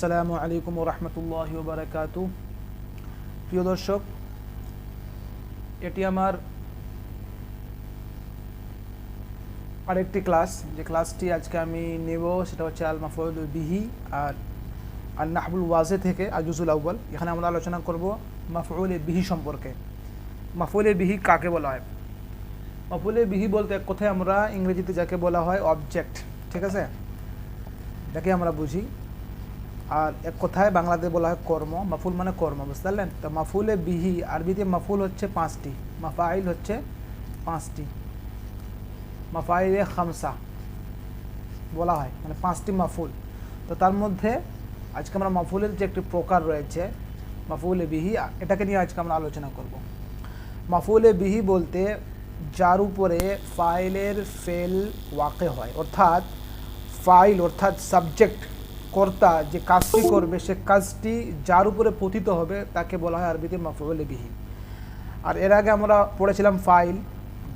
আসসালামু আলাইকুম রহমতুল্লাহ বারকাত প্রিয় দর্শক, এটি আমার আরেকটি ক্লাস। যে ক্লাসটি আজকে আমি নেব সেটা হচ্ছে আল মাফুল বিহি আর আল নাহবুল ওয়াজে থেকে আজুজুল আউ্বাল এখানে আমরা আলোচনা করব মাফুল বিহি সম্পর্কে। মাফুল বিহি কাকে বলা হয়? মাফুল বিহি বলতে এক কথায় আমরা ইংরেজিতে যাকে বলা হয় অবজেক্ট ঠিক আছে? যাকে আমরা বুঝি। আর এক কথায় বাংলাতে বলা হয় কর্ম, মাফুল মানে কর্ম, বুঝতে পারলেন? তো মাফুলে বিহি, আরবিতে মাফুল হচ্ছে পাঁচটি, মাফাইল হচ্ছে পাঁচটি। মাফাইলে খামসা বলা হয় মানে পাঁচটি মাফুল। তো তার মধ্যে আজকে আমরা মাফুলের যে একটি প্রকার রয়েছে, মাফুলে বিহি, এটাকে নিয়ে আজকে আমরা আলোচনা করব। মাফুলে বিহি বলতে যার উপরে ফাইলের ফেল ওয়াকে হয়, অর্থাৎ ফাইল, অর্থাৎ সাবজেক্ট কর্তা যে কাজটি করবে, সে কাজটি যার উপরে পতিত হবে, তাকে বলা হয় আরবিতে মাফুলে বিহি। আর এর আগে আমরা পড়েছিলাম ফাইল,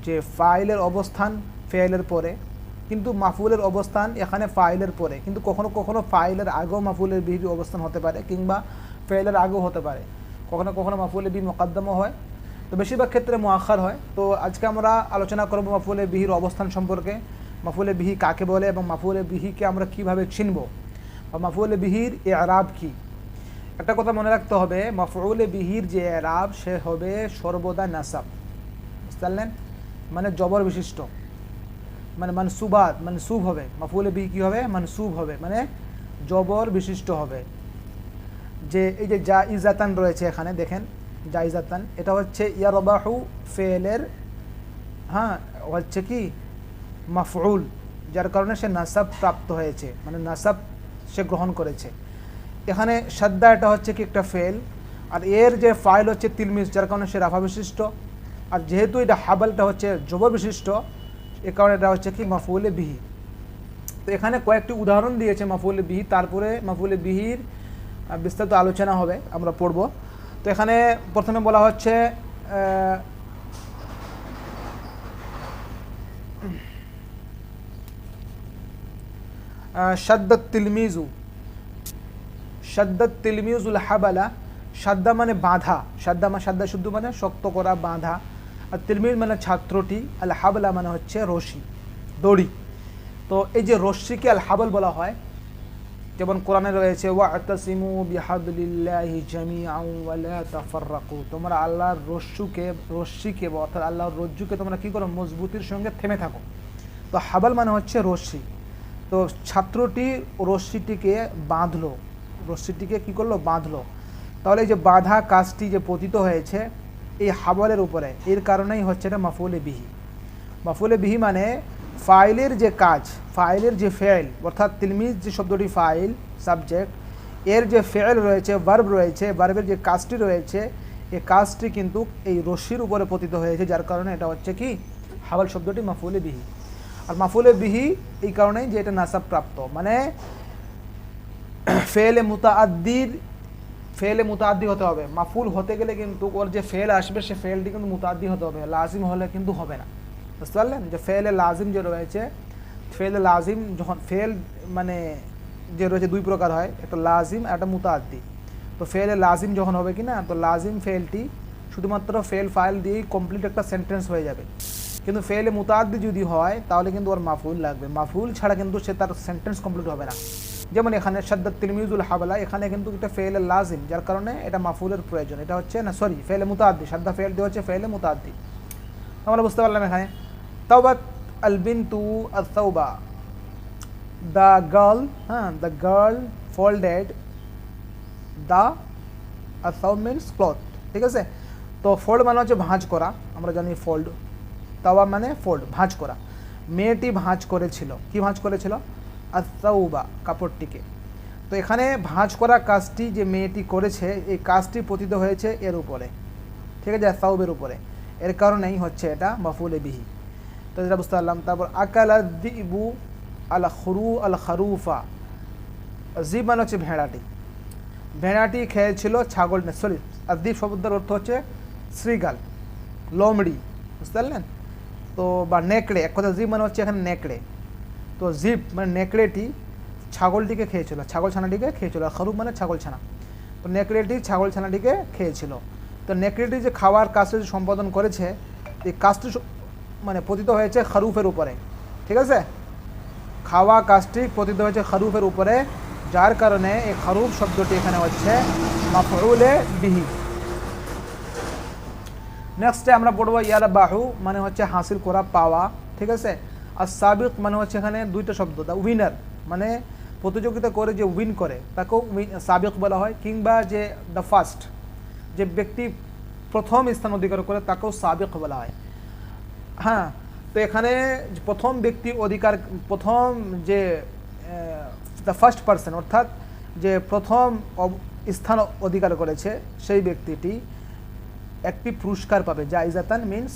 যে ফাইলের অবস্থান ফেলের পরে, কিন্তু মাফুলের অবস্থান এখানে ফাইলের পরে। কিন্তু কখনো কখনো ফাইলের আগেও মাফুলের বিহির অবস্থান হতে পারে, কিংবা ফেলের আগেও হতে পারে। কখনো কখনো মাফুলের বিহি মোকাদ্দমও হয়। তো বেশিরভাগ ক্ষেত্রে মোয়াক্ষার হয়। তো আজকে আমরা আলোচনা করব মাফুলে বিহির অবস্থান সম্পর্কে মাফুলে বিহি কাকে বলে এবং মাফুলে বিহিকে আমরা কীভাবে চিনব। বা মাফুলে বিহির এ আরাব কী? একটা কথা মনে রাখতে হবে, মাফউলে বিহির যে এরাব, সে হবে সর্বদা নাসাব। বুঝতে মানে জবর বিশিষ্ট। মানে মানসুবাদ মানসুব হবে। মাফুলে বিহি কী হবে? মানসুব হবে। মানে জবর বিশিষ্ট হবে। যে এই যে জা ইজাতান রয়েছে এখানে, দেখেন জা ইজাতান এটা হচ্ছে ইয়ারবাহু ফেলের হ্যাঁ হচ্ছে কি? মাফউল, যার কারণে সে নাসাব প্রাপ্ত হয়েছে। মানে নাসাব সে গ্রহণ করেছে। এখানে সাদ্দা এটা হচ্ছে কি একটা ফেল, আর এর যে ফাইল হচ্ছে তিলমিস যার কারণে সে রাফা বিশিষ্ট, আর যেহেতু এটা হাবালটা হচ্ছে জবর বিশিষ্ট, এ কারণে এটা হচ্ছে কি মাফুলে বিহি। তো এখানে কয়েকটি উদাহরণ দিয়েছে মাফুলে বিহি, তারপরে মাফুলে বিহির বিস্তারিত আলোচনা হবে, আমরা পড়ব। তো এখানে প্রথমে বলা হচ্ছে সাদ্দাত তিলমিজু। সাদ্দাত তিলমিউজুল হাবালা, সাদ্দা মানে বাঁধা। সাদ্দা মানে সাদ্দা শুদ্ধ মানে শক্ত করা, বাঁধা। আর তিলমিজ মানে ছাত্রটি, আল হাবলা মানে হচ্ছে রশি, দড়ি। তো এই যে রশ্মিকে আল হাবল বলা হয়, যেমন কোরআনে রয়েছে, ওয়াতাসিমু বিহাবলিল্লাহি জামিআন ওয়া লা তাফাররাকু। তোমরা আল্লাহর রস্যুকে রশ্মিকে অর্থাৎ আল্লাহর রজ্জুকে তোমরা কি করো? মজবুতির সঙ্গে থেমে থাকো। তো হাবল মানে হচ্ছে রশ্মি তো ছাত্রটি রশ্মিটিকে বাঁধলো। রশ্মিটিকে কী করল? বাঁধলো। তাহলে যে বাঁধা কাজটি যে পতিত হয়েছে, এই হাবলের উপরে, এর কারণেই হচ্ছে এটা মাফুলে বিহি। মাফুলে বিহি মানে ফাইলের যে কাজ, ফাইলের যে ফেল অর্থাৎ তিলমিজ যে শব্দটি ফাইল, সাবজেক্ট, এর যে ফেল রয়েছে বার্ব রয়েছে বার্বের যে কাজটি রয়েছে, এই কাজটি কিন্তু এই রশ্মির উপরে পতিত হয়েছে, যার কারণে এটা হচ্ছে কি? হাবল শব্দটি মাফুলে বিহি। আর মাফুলে বিহি এই কারণেই যে এটা নাসাব প্রাপ্ত। মানে ফেলে মুতাদ্দির ফেলে মুতাদ্দি হতে হবে। মাফুল হতে গেলে কিন্তু ওর যে ফেল আসবে, সে ফেলটি কিন্তু মুতাদ্দি হতে হবে। লাজিম হলে কিন্তু হবে না। বুঝতে পারলেন? যে ফেলে লাজিম যে রয়েছে, ফেলে লাজিম যখন, ফেল মানে যে রয়েছে দুই প্রকার হয়, একটা লাজিম একটা মুতাদ্দি তো ফেলে লাজিম যখন হবে কি না তো লাজিম ফেলটি শুধুমাত্র ফেল ফাইল দিয়েই কমপ্লিট একটা সেন্টেন্স হয়ে যাবে। কিন্তু ফেলে মুতাদ্দি যদি হয়, তাহলে কিন্তু ওর মাফুল লাগবে। মাফুল ছাড়া কিন্তু সে তার সেন্টেন্স কমপ্লিট হবে না। যেমন এখানে সাদ্দাত তিলমিজুল হাবলা, এখানে কিন্তু একটা ফেলে লাজিম, যার কারণে এটা মাফুলের প্রয়োজন। এটা হচ্ছে, না সরি ফেলে মুতাদ্দি সাদ্দা ফেল দিয়ে হচ্ছে ফেলে মুতাদ্দি আমরা বুঝতে পারলাম এখানে। তাওবাত বিনতু আসাউবা দ্য গার্ল হ্যাঁ দ্য গার্ল ফোল্ডেড দ্য আসাউ মিনস ক্লথ। ঠিক আছে? তো ফোল্ড মানে হচ্ছে ভাঁজ করা। আমরা জানি ফোল্ড তাওয়া মানে ফোল্ড ভাঁজ করা। মেয়েটি ভাঁজ করেছিল। কি ভাঁজ করেছিল? আসাউবা কাপড়টিকে। তো এখানে ভাঁজ করা কাজটি যে মেয়েটি করেছে, এই কাজটি পতিত হয়েছে এর উপরে। ঠিক আছে? আসাউবের উপরে। এর কারণেই হচ্ছে এটা মাফুলে বিহি। তো যেটা বুঝতে পারলাম, তারপর আকাল দিবু আল খরু আল খারুফা। জি মানে হচ্ছে ভেড়াটি। ভেড়াটি খেয়েছিল ছাগল সরি আদিব শব্দের অর্থ হচ্ছে শ্রীগাল, লোমড়ি। বুঝতে পারলেন? তো বা নেকড়ে, এক কথা জি মানে হচ্ছে এখানে নেকড়ে। তো জিপ মানে নেকড়েটি ছাগলটিকে খেয়েছিল ছাগল ছানাটিকে খেয়েছিল খারুফ মানে ছাগল ছানা তো নেকড়েটি ছাগল ছানাটিকে খেয়েছিল। তো নেকড়েটি যে খাওয়ার কাজটি সম্পাদন করেছে, এই কাজটি মানে পতিত হয়েছে খারুফের উপরে। ঠিক আছে? খাওয়া কাজটি পতিত হয়েছে খারুফের উপরে, যার কারণে এই খারুফ শব্দটি এখানে হচ্ছে মাফরুলে বিহি। নেক্সটে আমরা পড়ব ইয়ার বাহু মানে হচ্ছে হাসিল করা পাওয়া, ঠিক আছে? আর সাবিক মানে হচ্ছে এখানে দুইটা শব্দ দ্য উইনার মানে প্রতিযোগিতা করে যে উইন করে, তাকেও সাবিক বলা হয়, কিংবা যে দ্য ফার্স্ট যে ব্যক্তি প্রথম স্থান অধিকার করে, তাকেও সাবিক বলা হয়। হ্যাঁ তো এখানে প্রথম ব্যক্তি অধিকার, প্রথম যে দ্য ফার্স্ট পার্সন অর্থাৎ যে প্রথম স্থান অধিকার করেছে সেই ব্যক্তিটি একটি পুরস্কার পাবে। জাইজাতান মিন্স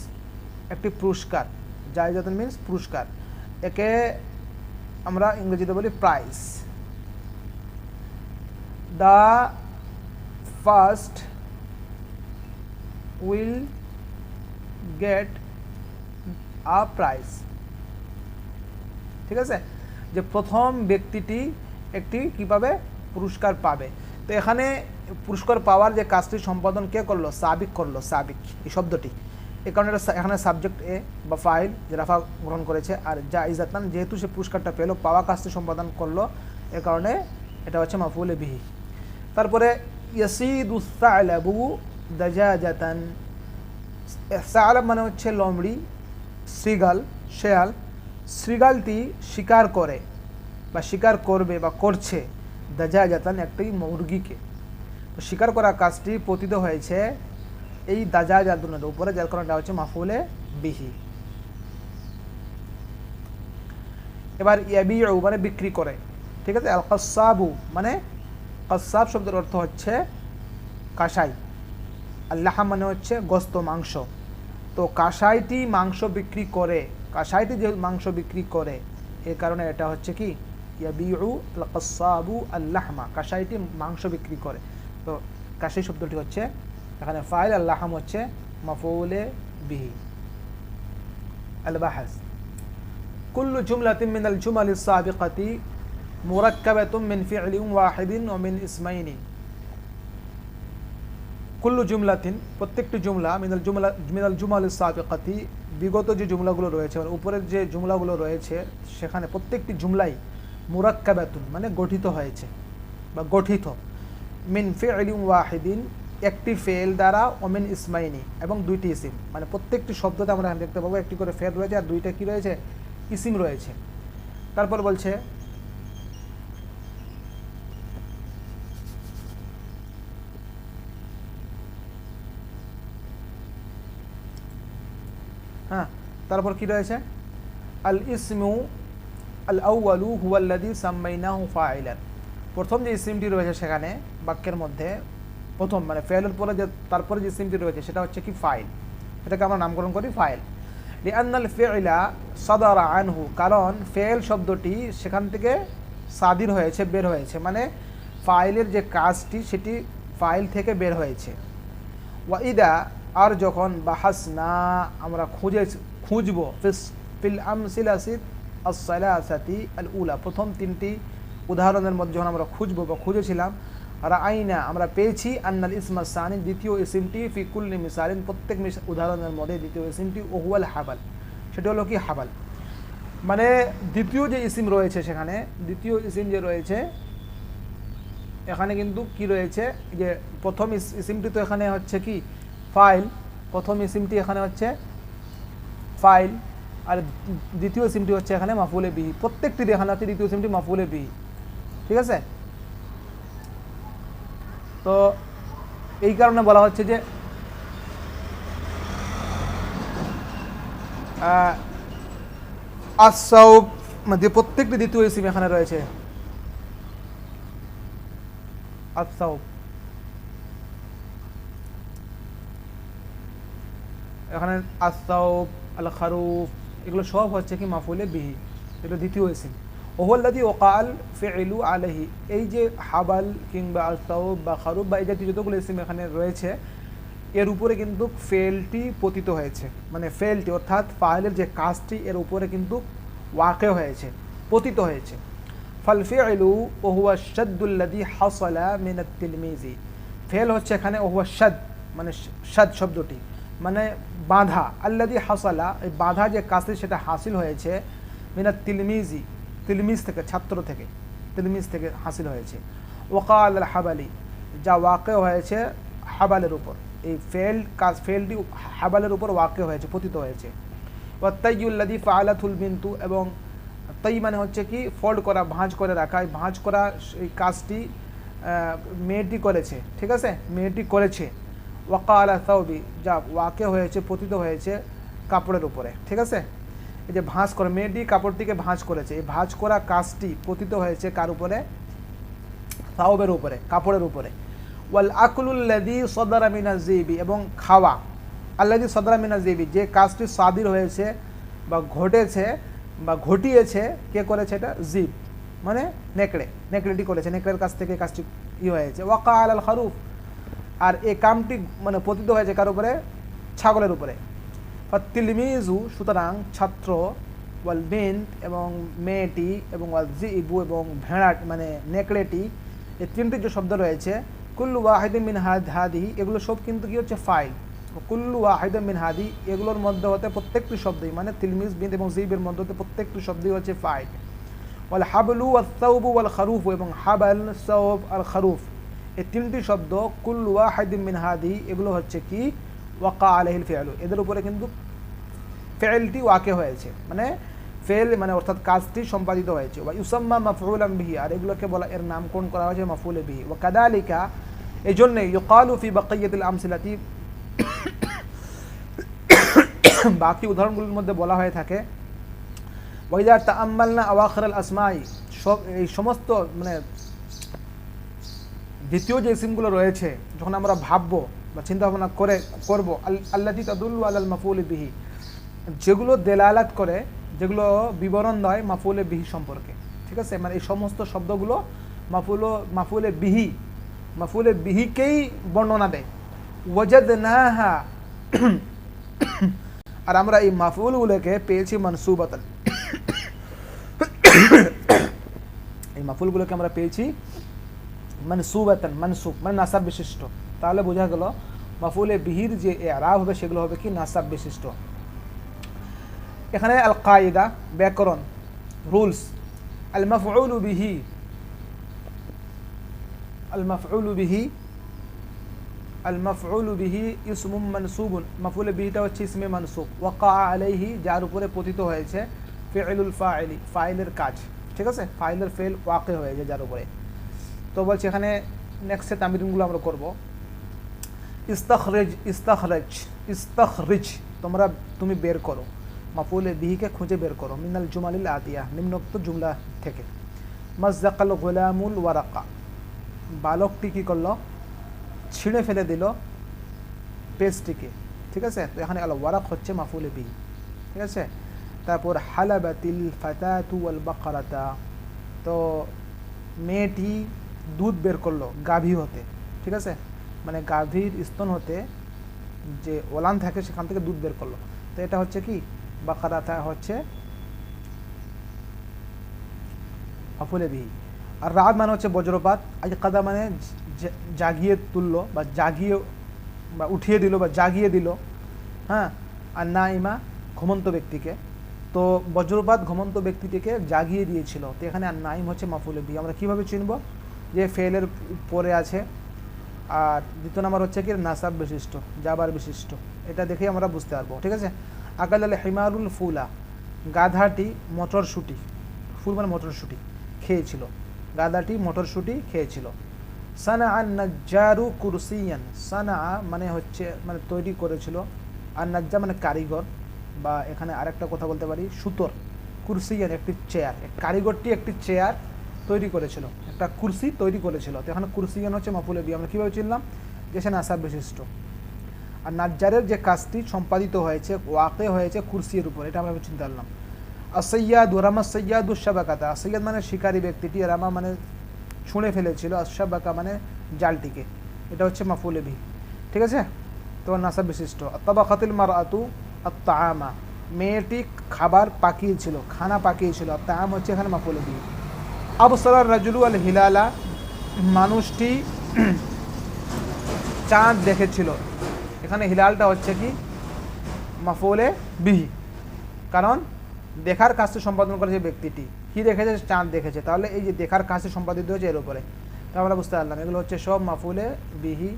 একটি পুরস্কার। জাইজাতান মিন্স পুরস্কার। একে আমরা ইংরেজিতে বলি prize the first will get a prize ঠিক আছে? যে প্রথম ব্যক্তিটি একটি কীভাবে পুরস্কার পাবে। তো এখানে পুরস্কার পাওয়ার যে কাজটি সম্পাদন কে করল? সাবিক করল, সাবিক। এই শব্দটি। এ কারণে এখানে সাবজেক্ট এ বা ফাইল যে রাফা গ্রহণ করেছে আর যা ইজাতান যেহেতু সে পুরস্কারটা পেল, পাওয়া কাজটি সম্পাদন করল, এ কারণে এটা হচ্ছে মাফুলে বিহি। তারপরে ইয়াসিদুসালাবু দাজাজাতান। সালাব মানে হচ্ছে লমড়ি শ্রীগাল শেয়াল। শ্রীগালটি শিকার করে বা শিকার করবে বা করছে দাজা জাতান একটি মুরগিকে। তো শিকার করা কাজটি পতিত হয়েছে এই দাজা জাতুনের উপরে যার কারণে হচ্ছে মাফুলে বিহি। এবার ইয়াবি মানে বিক্রি করে। ঠিক আছে? আল কাসাবু মানে কাসাব শব্দের অর্থ হচ্ছে কাসাই। আল্লাহ মানে হচ্ছে গোস্ত, মাংস। তো কাসাইটি মাংস বিক্রি করে, কাসাইটি যে মাংস বিক্রি করে, এ কারণে এটা হচ্ছে কি? ইয়াবিউ আল কাসাবু আল্লাহমা। কাসাইটি মাংস বিক্রি করে। তো কাশি শব্দটি হচ্ছে, এখানে ফাইল আল্লাহাম হচ্ছে মাফৌলে বিহি। আলবাহাস। কুল্লু জুমলা তিমিন আল জুমাল সাবিকাতি মুরাক্কাবে তুমিন ফিআলিম ওয়াহিদিন ওমিন ইসমাইনি। কুল্লু জুমলাতিন, প্রত্যেকটি জুমলা মিনাল জুমলা মিনাল জুমাল সাবিকাতি, বিগত যে জুমলাগুলো রয়েছে মানে উপরের যে জুমলাগুলো রয়েছে, সেখানে প্রত্যেকটি জুমলাই মুরাক্কাবাতুন মানে গঠিত হয়েছে বা গঠিত। মিন ফিলিম ওয়াহিদিন, একটি ফেল দ্বারা ওমেন ইসমাইনি এবং দুইটি ইসিম। মানে প্রত্যেকটি শব্দতে আমরা দেখতে পাবো, একটি করে ফেল রয়েছে আর দুইটা কি রয়েছে? ইসিম রয়েছে। তারপর বলছে হ্যাঁ তারপর কি রয়েছে? আল ইসমু আল আউয়ালু হুয়াল্লাদি সাম্মাইনাহু ফাইলান প্রথম যে ইসিমটি রয়েছে সেখানে বাক্যের মধ্যে, প্রথম মানে ফেলের পরে যে, তারপরে যে ইসিমটি রয়েছে সেটা হচ্ছে কি ফাইল এটাকে আমরা নামকরণ করি ফাইল লিআন্নাল ফিলা সদারা আনহু, কারণ ফেল শব্দটি সেখান থেকে সাদির হয়েছে, বের হয়েছে। মানে ফাইলের যে কাজটি সেটি ফাইল থেকে বের হয়েছে। ওয়াইদা আর যখন বাহাস না আমরা খুঁজে, খুঁজবো, ফিস- ফিল আমসিলাসিদ আসসালাসাতি আল উলা প্রথম তিনটি উদাহরণের মধ্যে যখন আমরা খুঁজবো বা খুঁজেছিলাম আইনা আমরা পেয়েছি আন্নাল ইসমা সানি দ্বিতীয় ইসিমটি ফি কুল্লি মিসালিন, প্রত্যেক উদাহরণের মধ্যে দ্বিতীয় ইসিমটি ওহুয়াল হাবাল। সেটা হলো কি হাবাল? মানে দ্বিতীয় যে ইসিম রয়েছে সেখানে, দ্বিতীয় ইসিম যে রয়েছে, এখানে কিন্তু কি রয়েছে? যে প্রথম ইস- ইসিমটি তো এখানে হচ্ছে কি? ফাইল। প্রথম ইসিমটি এখানে হচ্ছে ফাইল। আর দ্বিতীয় সিমটি হচ্ছে এখানে মাফুলে বিহি। প্রত্যেকটি দেখানো হচ্ছে দ্বিতীয় সিমটি মাফুলে বিহি। ঠিক আছে? তো এই কারণে বলা হচ্ছে যে আসাউব মধ্যে প্রত্যেকটি দ্বিতীয় ইসিম এখানে রয়েছে। আসাউব এখানে আসাউব আল খারুফ এগুলো সব হচ্ছে কি মাফুলে বিহি। এগুলো দ্বিতীয় ইসিম। ওহল্লাদি ওকাল ফেলু আলহি এই যে হাবাল কিংবা আসাউব বা খারুফ বা এই জাতীয় যতগুলো ইসিম এখানে রয়েছে, এর উপরে কিন্তু ফেলটি পতিত হয়েছে। মানে ফেলটি অর্থাৎ ফাইলের যে কাজটি, এর উপরে কিন্তু ওয়াকে হয়েছে, পতিত হয়েছে। ফালফিলু ওহুয়া শাদ্দুল্লাদি হাসলা মিনাত তিলমিজি। ফেল হচ্ছে এখানে ওহুয়া শাদ মানে শাদ শব্দটি। মানে বাঁধা। আল্লাদি হাসালা, এই বাঁধা যে কাজটি সেটা হাসিল হয়েছে মিনাত তিলমিজি। তিলমিজ থেকে, ছাত্র থেকে তিলমিজ থেকে হাসিল হয়েছে। ওকাল আল হাবালি, যা ওয়াকে হয়েছে হাবালের উপর। এই ফেল্ড কাজ, ফেলটি হাবালের উপর ওয়াকে হয়েছে, পতিত হয়েছে। ও ওয়াত্তাইউল্লাদি ফালাথুল বিন্তু এবং তাই মানে হচ্ছে কি, ফোল্ড করা, ভাঁজ করে রাখা। এই ভাঁজ করা এই কাজটি মেয়েটি করেছে, ঠিক আছে? মেয়েটি করেছে। ওয়াকা আলা তাওবি যা ওয়াকে হয়েছে, পতিত হয়েছে কাপড়ের উপরে, ঠিক আছে? এই যে ভাঁজ করে মেয়েটি কাপড়টিকে ভাঁজ করেছে। এই ভাঁজ করা কাজটি পতিত হয়েছে কার উপরে? তাওবের উপরে, কাপড়ের উপরে। ওয়াল আকলুল্লাদি সদরা মিনা জিবি, এবং খাওয়া। আল্লাদি সদরা মিনা জিবি, যে কাজটি সাদির হয়েছে বা ঘটেছে বা ঘটিয়েছে, কে করেছে এটা? জিব। মানে নেকড়ে। নেকড়েটি করেছে, নেকড়ের কাছ থেকে কাজটি ই হয়েছে। ওয়াকা আল আল খারুফ। আর এই কামটি মানে পতিত হয়েছে কার উপরে? ছাগলের উপরে। তিলমিজু সুতরাং ছাত্র ওয়াল বেন্ট এবং মেয়েটি এবং ওয়াল জিবু এবং ভেড়া মানে নেকড়েটি এই তিনটি যে শব্দ রয়েছে, কুল্লু ওয়াহিদিন মিন হাদ এগুলো সব কিন্তু কি হচ্ছে ফাইল। কুল্লু ওয়াহিদিন মিন হাদি, এগুলোর মধ্যে হতে প্রত্যেকটি শব্দই মানে তিলমিজ বিন্ত এবং জিবের মধ্যে হতে প্রত্যেকটি শব্দই হচ্ছে ফাইল। ওয়াল হাবলু ওয়াল সৌবু ওয়াল খারুফ এবং হাবাল সৌব আল খারুফ। এই তিনটি শব্দ কুল্লু ওয়াহিদিন মিন হাদি, এগুলো হচ্ছে কি? ওয়াকা আলহিল ফেয়ালু এদের উপরে কিন্তু ফেলটি ওয়াকে হয়েছে। মানে ফেল মানে অর্থাৎ কাজটি সম্পাদিত হয়েছে। ওয়া ইউসাম্মা মাফউলাম বিহি, আর এগুলোকে বলা, এর নামকরণ করা হয়েছে মাফুলে বিহি। ওয়া কাদালিকা এই জন্যে ইউকালু ফি বাকিয়াতিল আমসিলাতি। বাকি উদাহরণগুলোর মধ্যে বলা হয়ে থাকে ওয়াইদা তাআম্মালনা আওয়াখির আল আসমাই, সব এই সমস্ত মানে দ্বিতীয় যে সিমগুলো রয়েছে, যখন আমরা ভাববো বা চিন্তা ভাবনা করে, করব। আল্লাহি তাদুল্লু আল মাফুল বিহি। যেগুলো দেলালাত করে, যেগুলো বিবরণ দেয় মাফুলে বিহি সম্পর্কে। ঠিক আছে? মানে এই সমস্ত শব্দগুলো মাফুল মাফুলে বিহি মাফুলে বিহিকেই বর্ণনা দেয়। ওয়াজাদ নাহা আর আমরা এই মাফুলগুলোকে পেয়েছি মনসুবাতন। এই মাফুলগুলোকে আমরা পেয়েছি মনসুবাতন, মনসুব মানে নাসাব বিশিষ্ট। তাহলে বোঝা গেল মাফুলে বিহির যে এরাব হবে সেগুলো হবে কি নাসাব বিশিষ্ট। এখানে আল কায়দা ব্যাকরণ, রুলস। আল মাফউল বিহি। আল মাফউল বিহি। আল মাফউল বিহি ইসমুম মানসুবুন। মাফুল বিহিটা হচ্ছে ইসমে মানসুব। ওয়াকা আলাইহি, যার উপরে পতিত হয়েছে ফেলুল ফাইলি, ফাইলের কাজ। ঠিক আছে? ফাইলের ফেল ওয়াকে হয়েছে যার উপরে। তো বলছি এখানে নেক্সটে তামিরিনগুলো আমরা করব। ইস্তাখরেজ ইস্তাখরেজ, ইস্তাখরিজ, তোমরা তুমি বের করো। মাফুলে বিহিকে খুঁজে বের করো। মিনাল জুমালিল আদিয়া, নিম্নোক্ত জুমলা থেকে। মজাকাল গোলামুল ওয়ারাকা। বালকটি কী করল? ছিঁড়ে ফেলে দিল পেজটিকে। ঠিক আছে? তো এখানে আল ওয়ারাক হচ্ছে মাফুলে বিহি ঠিক আছে? তারপর হালাবাতিল ফাতাতু আল বাকারাতা। তো মেয়েটি দুধ বের করল গাভী হতে। ঠিক আছে? মানে গাভীর স্তন হতে যে ওলান থাকে সেখান থেকে দুধ বের করল। তো এটা হচ্ছে কি? বাকারাতা হচ্ছে মাফুলে বিহি আর রাত মানে হচ্ছে বজ্রপাত। আজ কাদা মানে জাগিয়ে তুললো বা জাগিয়ে বা উঠিয়ে দিল বা জাগিয়ে দিল। হ্যাঁ? আর না ইমা ঘুমন্ত ব্যক্তিকে। তো বজ্রপাত ঘুমন্ত ব্যক্তিটিকে জাগিয়ে দিয়েছিল। তো এখানে আর নাইম হচ্ছে মাফুলে বি আমরা কীভাবে চিনব? যে ফেলের পরে আছে আর দ্বিতীয় নাম্বার হচ্ছে কি, নাসাব বিশিষ্ট, জাবার বিশিষ্ট। এটা দেখেই আমরা বুঝতে পারব, ঠিক আছে? আকাল আল হিমারুল ফুলা, গাধাটি মটরশুঁটি। ফুল মানে মটরশুঁটি, খেয়েছিল। গাধাটি মটরশুঁটি খেয়েছিল। সানা আন নাজ্জারু কুরসিয়ান সানা মানে হচ্ছে মানে তৈরি করেছিল। আর নাজ্জা মানে কারিগর বা এখানে আরেকটা কথা বলতে পারি, সুতোর। কুরসিয়ান একটি চেয়ার কারিগরটি একটি চেয়ার তৈরি করেছিল। একটা কুরসি তৈরি করেছিল। তো এখানে কুরসিয়ান হচ্ছে? মাফুলে বি আমরা কীভাবে চিনলাম? যে সে নাসাব বিশিষ্ট আর নাজ্জারের যে কাজটি সম্পাদিত হয়েছে, ওয়াকে হয়েছে কুরসির উপর, এটা আমরা চিন্তা করলাম আসৈয়াদু রামা সৈয়াদু শাবাকাতা। সৈয়াদ মানে শিকারী ব্যক্তিটি, রামা মানে ছুঁড়ে ফেলেছিল আশাবাকা মানে জালটিকে। এটা হচ্ছে মাফুলে বি ঠিক আছে? তো নাসা বিশিষ্ট তবাখাতিল মার আতু আত্মা মেয়েটি খাবার পাকিয়েছিল খানা পাকিয়েছিল তাম হচ্ছে এখানে মাফুলে বি আবসরার রাজুলু আল হিলালা মানুষটি চাঁদ দেখেছিল। এখানে হিলালটা হচ্ছে কি? মাফুলে বিহি। কারণ দেখার কাজটি সম্পাদন করেছে ব্যক্তিটি। কি দেখেছে? চাঁদ দেখেছে। তাহলে এই যে দেখার কাজটি সম্পাদিত হয়েছে এর উপরে। তা আমরা বুঝতে পারলাম। এগুলো হচ্ছে সব মাফুলে বিহি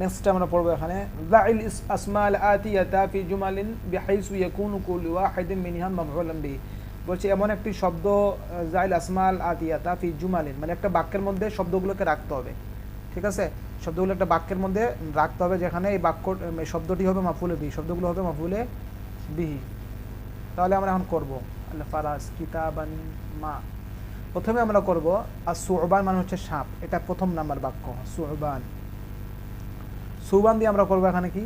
নেক্সট আমরা পড়ব এখানে যাইল আসমাল আতিয়াতা ফি জুমালিন বিহাইসু ইয়াকুনু কুল্লু ওয়াহিদিন মিনহা মাফউলান বিহি। বলছে, এমন একটি শব্দ, জাইল আসমাল আতিয়াতা ফি জুমালিন। মানে একটা বাক্যের মধ্যে শব্দগুলোকে রাখতে হবে। ঠিক আছে? শব্দগুলো একটা বাক্যের মধ্যে রাখতে হবে যেখানে এই বাক্য শব্দটি হবে মাফুলে বিহি, শব্দগুলো হবে মাফুলে বিহি। তাহলে আমরা এখন করব আল্লাহ ফারাস কিতাবান মা। প্রথমে আমরা করব আর সুহবান মানে হচ্ছে সাপ। এটা প্রথম নাম্বার বাক্য, সুহবান। সুবান দিয়ে আমরা করবো এখানে কি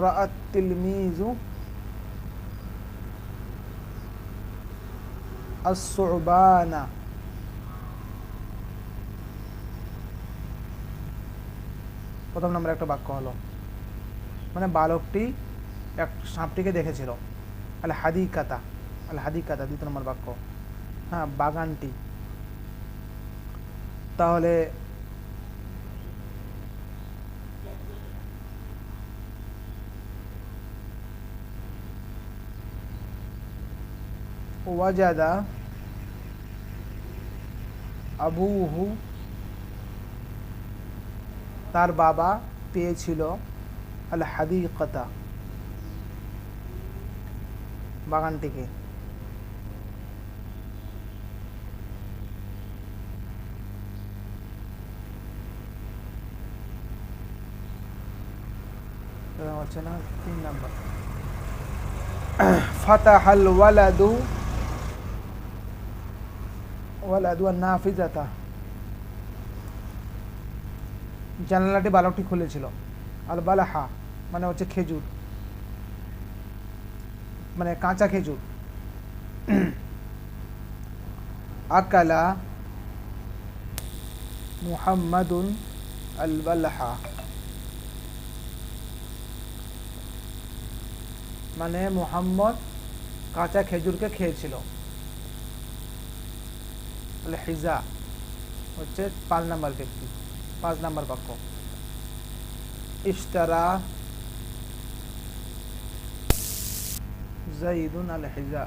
রাআত তিলমিজু الصعبان প্রথম নম্বর একটা বাক্য হলো মানে বালকটি এক সাপটিকে দেখেছিল আল হাদিকাতা আল হাদিকাতা দ্বিতীয় নম্বর বাক্য হ্যাঁ বাগানটি তাহলে ওয়াজাদা আবুহু তার বাবা পেয়েছিল আল হাদিকতা বাগানটিকে না তিন নাম্বার। ফাতাহাল ওয়ালাদু ওয়ালাদু নাফিজাতা। জানালাটি বালকটি খুলেছিল। আল বালাহা মানে হচ্ছে খেজুর। মানে কাঁচা খেজুর। আকালা মুহাম্মাদুন আল বালাহা। মানে মোহাম্মদ কাঁচা খেজুরকে খেয়েছিল। হিজা হচ্ছে পাঁচ নাম্বার ব্যক্তি, পাঁচ নাম্বার বাক্য। ইশতারা জাইদুন আল হিজা।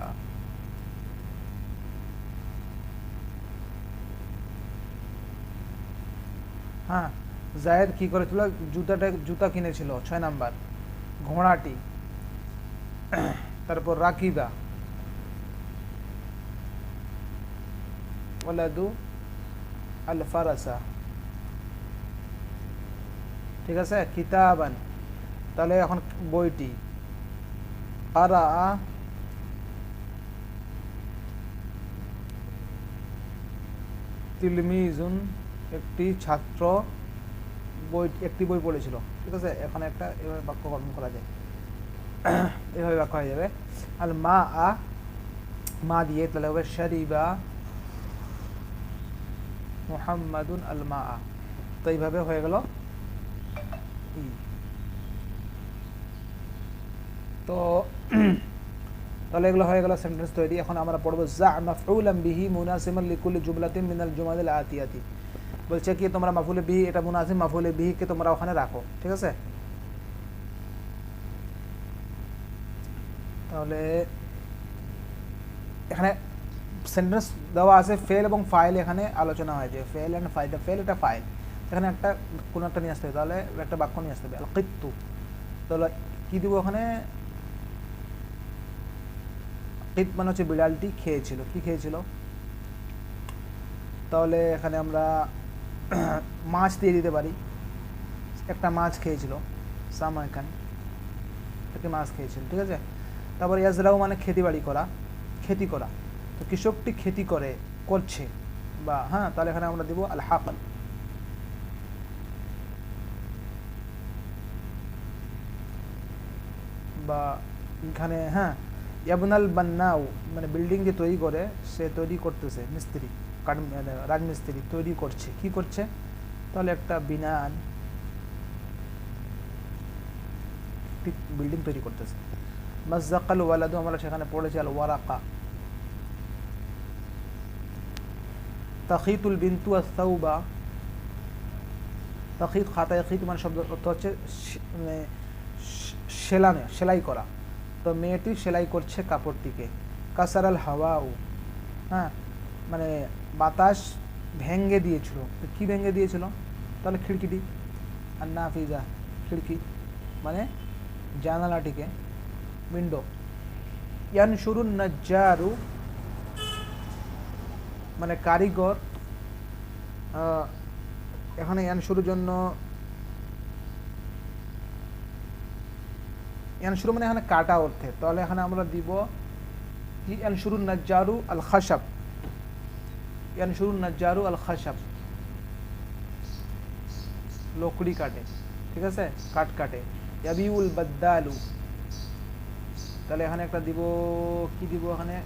হ্যাঁ জায়েদ কি করেছিল? জুতাটা, জুতা কিনেছিল, ছয় নাম্বার। ঘোড়াটি। তারপর রাকিদা। ওলাদু আল ফারাসা ঠিক আছে? কিতাবান। তাহলে এখন বইটি। আরা তিলমিজুন একটি ছাত্র বই, একটি বই পড়েছিল। ঠিক আছে? এখানে একটা এভাবে বাক্য গঠন করা যায়। এভাবে বাক্য হয়ে যাবে আর মা আ মা দিয়ে তাহলে হবে শারিবা মুহাম্মাদুন আল মা আ তো এইভাবে হয়ে গেল তো তাহলে এগুলো হয়ে গেল সেন্টেন্স তৈরি এখন আমরা পড়ব জা মাফউলাম বিহি মুনাসিমান লিকুল্লি জুমলাতিন মিনাল জুমাদিল আতিয়াতি বলছে কি তোমরা মাফুলে বিহি এটা মুনাসিম মাফুলে বিহিকে তোমরা ওখানে রাখো ঠিক আছে তাহলে এখানে সেন্টেন্স দেওয়া আছে ফেল এবং ফাইল এখানে আলোচনা হয়েছে ফেল অ্যান্ড ফাইল ফেল এটা ফাইল এখানে একটা, কোনো একটা নিয়ে আসতে হবে, তাহলে একটা বাক্য নিয়ে আসতে হবে আল কিত্তু তাহলে কী দিব ওখানে? কিত মানে হচ্ছে বিড়ালটি খেয়েছিল। কি খেয়েছিল? তাহলে এখানে আমরা মাছ দিয়ে দিতে পারি। একটা মাছ খেয়েছিল সামা এখানে একটা মাছ খেয়েছিল, ঠিক আছে? তারপর ইয়াজরাও মানে খেতি বাড়ি করা, খেতি করা। তো কৃষকটি খেতি করে, করছে। বা হ্যাঁ তাহলে এখানে আমরা দিব আল হাকাল বা, এখানে হ্যাঁ ইয়াবনাল বান্নাও মানে বিল্ডিং যে তৈরি করে, সে তৈরি করতেছে, মিস্ত্রি, কাঠ মানে রাজমিস্ত্রি তৈরি করছে। কি করছে? তাহলে একটা বিনান বিল্ডিং তৈরি করতেছে। মজাকাল ওয়ালাদু আমরা সেখানে পড়েছি আল ওয়ারাকা তাকিতুল বিন্তু আসাউবা তাকিত খাতায় খিত মানে শব্দ অর্থ হচ্ছে মানে সেলানো, সেলাই করা। তো মেয়েটি সেলাই করছে কাপড়টিকে। কাসারাল হাওয়াও। হ্যাঁ মানে বাতাস ভেঙ্গে দিয়েছিল। তো কী ভেঙ্গে দিয়েছিল? তাহলে খিড়কিটি। আর না ফিজা খিড়কি। মানে জানালাটিকে। উইন্ডো ইয়ান শুরুন নাজ্জারু মানে কারিগর এখানে ইয়ান শুরুর জন্য ইয়ান শুরু মানে এখানে কাটা অর্থে। তাহলে এখানে আমরা দিব ইয়ান শুরু নাজ্জারু আল খাসাব ইয়ান শুরু নাজ্জারু আল খাসাব লকড়ি কাটে, ঠিক আছে? কাট কাটে। ইয়াবিউল বাদ্দালু তাহলে এখানে একটা দিব, কি দিব এখানে?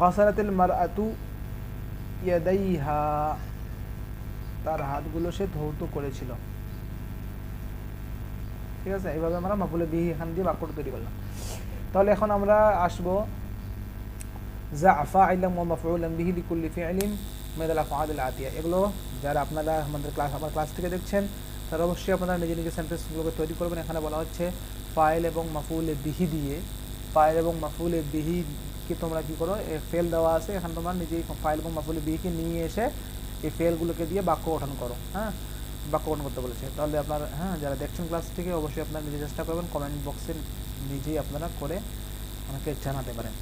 গসারাতিল মারআতু ইয়াদাইহা। তার হাতগুলো সে ধৌত করেছিল। ঠিক আছে? এইভাবে আমরা মাফুলে বিহি এখান দিয়ে বাক্যটা তৈরি করলাম। তাহলে এখন আমরা আসব আইলাম বিহি এগুলো যারা আপনারা আমাদের ক্লাস, আমার ক্লাস থেকে দেখছেন তারা অবশ্যই আপনারা নিজে নিজে সেন্টেন্সগুলোকে তৈরি করবেন। এখানে বলা হচ্ছে, ফাইল এবং মাফুলে বিহি দিয়ে ফাইল এবং মাফুলে বিহি কি তোমরা কী করো ফেল দেওয়া আছে। এখানে তোমরা নিজেই ফাইল এবং মাফুলে বিহিকে নিয়ে এসে এই ফেলগুলোকে দিয়ে বাক্য গঠন করো হ্যাঁ? বাক্য গঠন করতে বলেছে। তাহলে আপনার হ্যাঁ যারা দেখছেন ক্লাস থেকে, অবশ্যই আপনারা নিজে চেষ্টা করবেন কমেন্ট বক্সে নিজেই আপনারা করে আমাকে জানাতে পারেন।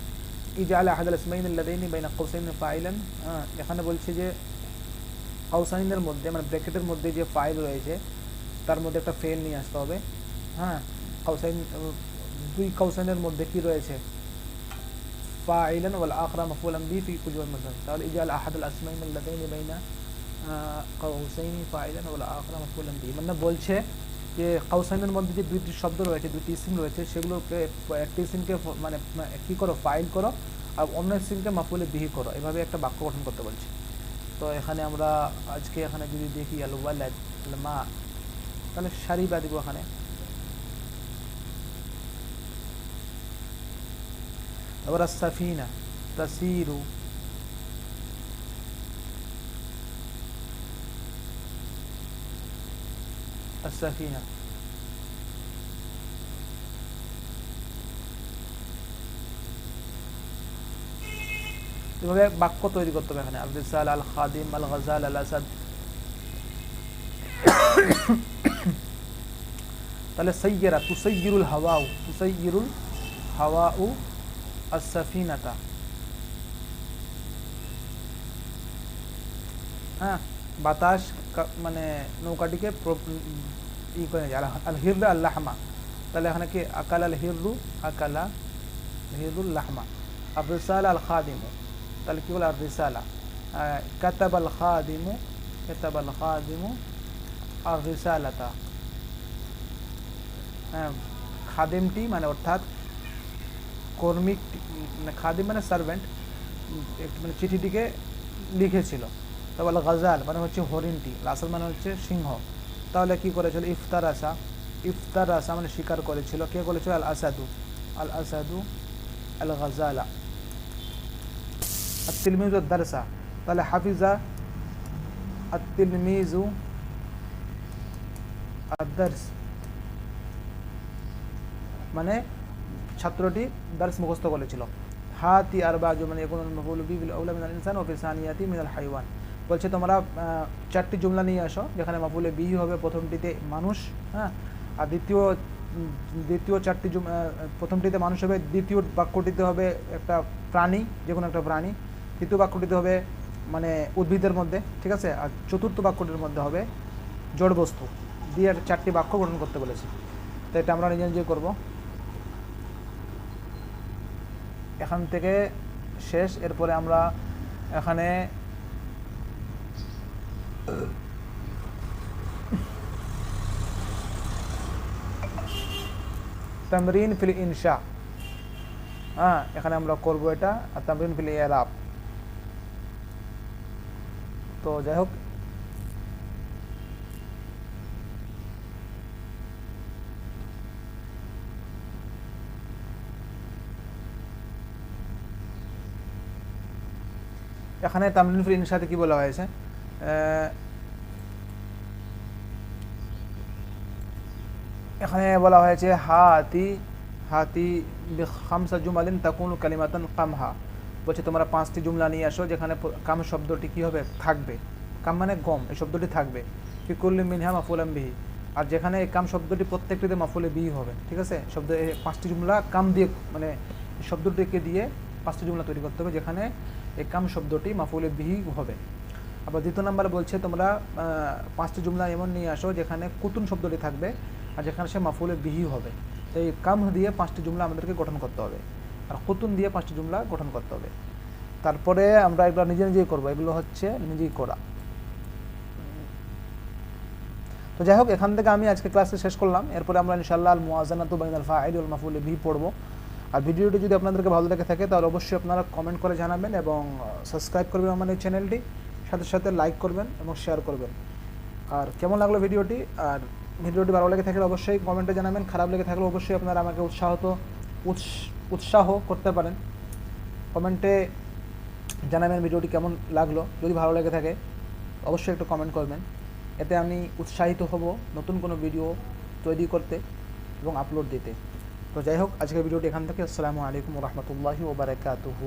ইজাল আহাদ ইসমাইন আল্লাদাইনি বাইনা কৌসাইন ফাইলান হ্যাঁ এখানে বলছে যে কৌসাইনের মধ্যে মানে ব্র্যাকেটের মধ্যে যে ফাইল রয়েছে তার মধ্যে একটা ফেল নিয়ে আসতে হবে। হ্যাঁ? কাউসাইন দুই কাউসাইনের মধ্যে কি রয়েছে? ফাইলান ওয়াল আখরা মাফুলাম বি ফি কুজুয়াল তাহলে ইজাল আহাদুল আসমাইন আল্লাদাইনি বাইনা ফাইলান ওয়াল আখরা বি। মানে বলছে যে কাউসাইনের মধ্যে যে দুইটি শব্দ রয়েছে, দুইটি সিম রয়েছে, সেগুলোকে, একটি সিমকে মানে কী করো, ফাইল করো, আর অন্য সিমকে মাফুলে বিহি করো। এভাবে একটা বাক্য গঠন করতে বলছে। তো এখানে আমরা, আজকে এখানে যদি দেখি আলুবাল মা তাহলে সারি বা দিব এখানে আবার সাফিনা তাসিরু السفينة এভাবে বাক্য তৈরি করতে হবে এখানে আব্দুল সাল আল খাদিম আল গজাল আল আসাদ তাহলে সৈয়রা তুসৈয়িরুল হাওয়াউ তুসৈয়িরুল হাওয়াউ আসাফিনাতা হ্যাঁ বাতাস কা- মানে নৌকাটিকে প্র- ই করে যায় আল হিরু আল্লাহমা। তাহলে এখানে কি? আকাল আল হিরু আকালা হিরুল লাহমা আর রিসাল আল খাদিমু তাহলে কি বলে? আর রিসালা কাতাব আল খাদিমু কাতাব আল খাদিমু আর রিসালাতা হ্যাঁ খাদিমটি মানে অর্থাৎ কর্মিক মানে খাদিম মানে সার্ভেন্ট মানে চিঠিটিকে লিখেছিল তারপরে গজাল মানে হচ্ছে হরিণটি লাসাল মানে হচ্ছে সিংহ তাহলে কি করেছিল ইফতার আসা ইফতার আসা মানে স্বীকার করেছিল কে করেছিল আল আসাদু আল আসাদু আল গজালা التلميذ الدرس তাহলে হাফিজা التلميذ الدرس মানে ছাত্রটি দার্স মুখস্থ করেছিল। হাতি আর মানে আউলা, মিনাল ইনসান ও ফিসানিয়াতি মিনাল হাইওয়ান। বলছে, তোমরা চারটি জুমলা নিয়ে আসো, যেখানে মাফুলে বিহি হবে প্রথমটিতে মানুষ হ্যাঁ আর দ্বিতীয় দ্বিতীয় চারটি জুম- প্রথমটিতে মানুষ হবে, দ্বিতীয় বাক্যটিতে হবে একটা প্রাণী যে কোনো একটা প্রাণী, তৃতীয় বাক্যটিতে হবে মানে উদ্ভিদের মধ্যে, ঠিক আছে, আর চতুর্থ বাক্যটির মধ্যে হবে জড়বস্তু। দিয়ে চারটি বাক্য গঠন করতে বলেছে। তো এটা আমরা নিজে নিজে করব। এখান থেকে শেষ। এরপরে আমরা এখানে তামরিন ফিল ইনশা। হ্যাঁ এখানে আমরা করব এটা। আর তামরিন ফিল এলাপ তো যাই হোক এখানে তামরিন ফিল ইনশাতে কি বলা হয়েছে? এখানে বলা হয়েছে, হাতি হাতি খামসা জুমালিন তাকুন কালিমাতান কামহা। বলছে, তোমরা পাঁচটি জুমলা নিয়ে আসো, যেখানে কাম শব্দটি কি হবে? থাকবে। কাম মানে গম, এই শব্দটি থাকবে। ফিকুল্লি মিনহা মাফুলাম বিহি। আর যেখানে এই কাম শব্দটি প্রত্যেকটিতে মাফুলে বিহি হবে, ঠিক আছে? শব্দ পাঁচটি জুমলা কাম দিয়ে মানে শব্দটিকে দিয়ে পাঁচটি জুমলা তৈরি করতে হবে, যেখানে এই কাম শব্দটি মাফুলে বিহি হবে। আবার দ্বিতীয় নাম্বারে বলছে, তোমরা পাঁচটি জুমলা এমন নিয়ে আসো যেখানে কুতুন শব্দটি থাকবে আর যেখানে সে মাফুলে বিহি হবে। তো এই কাম দিয়ে পাঁচটি জুমলা আমাদেরকে গঠন করতে হবে আর কুতুন দিয়ে পাঁচটি জুমলা গঠন করতে হবে। তারপরে আমরা এগুলো নিজে নিজেই করব, এগুলো হচ্ছে নিজেই করা। তো যাই হোক, এখান থেকে আমি আজকে ক্লাসে শেষ করলাম। এরপরে আমরা ইনশাল্লাহ আল মুআজানাতু বাইনাল ফাইল মাফুল বিহি পড়ব। আর ভিডিওটি যদি আপনাদেরকে ভালো লেগে থাকে, তাহলে অবশ্যই আপনারা কমেন্ট করে জানাবেন এবং সাবস্ক্রাইব করবেন আমার এই চ্যানেলটি সাথে সাথে লাইক করবেন এবং শেয়ার করবেন। আর কেমন লাগল ভিডিওটি? আর ভিডিওটি ভালো লেগে থাকলে অবশ্যই কমেন্টে জানাবেন। খারাপ লেগে থাকলে অবশ্যই আপনারা আমাকে উৎসাহত, উৎস- উৎসাহ করতে পারেন। কমেন্টে জানাবেন ভিডিওটি কেমন লাগল। যদি ভালো লেগে থাকে, অবশ্যই একটু কমেন্ট করবেন। এতে আমি উৎসাহিত হব নতুন কোনো ভিডিও তৈরি করতে এবং আপলোড দিতে। তো যাই হোক আজকের ভিডিওটি এখান থেকে। আসসালামু আলাইকুম রহমতুল্লাহি ওবরাকাতুহু